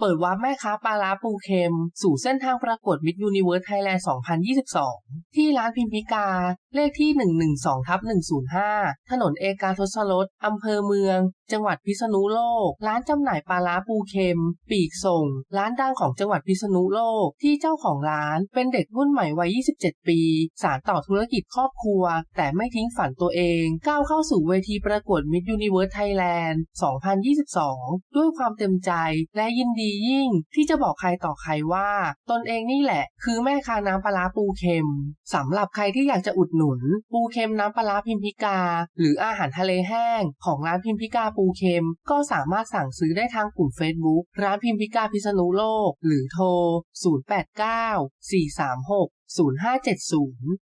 เปิดวาร์ปแม่ค้าปลาร้าปูเค็ม สู่เส้นทางประกวดมิ s ยูนิเวิร์สไทยแลนด์ 2022 ที่ร้านพิมพิกา เลขที่ 112ทับ105 ถนนเอกาทศรสอำเภอเมือง จังหวัดพิษณุโลก ร้านจำหน่ายปลาร้าปูเค็ม ปีกส่ง ร้านดังของจังหวัดพิษณุโลกที่เจ้าของร้านเป็นเด็กรุ่นใหม่วัย 27 ปี สารต่อธุรกิจครอบครัว แต่ไม่ทิ้งฝันตัวเอง ก้าวเข้าสู่เวทีประกวดมิ s ยูนิเวิร์สไทยแลนด์2022 ด้วยความเต็มใจและยินดียิ่งที่จะบอกใครต่อใครว่า ตนเองนี่แหละ คือแม่ค้าน้ำปลาร้าปูเค็มสำหรับใครที่อยากจะอุดหนุน ปูเค็มน้ำปลาร้าพิมพิกา หรืออาหารทะเลแห้ง ของร้านพิมพิกาปูเค็ม ก็สามารถสั่งซื้อได้ทางกลุ่ม Facebook ร้านพิมพิกาพิษณุโลก หรือโทร 089 436 0570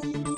Thank you.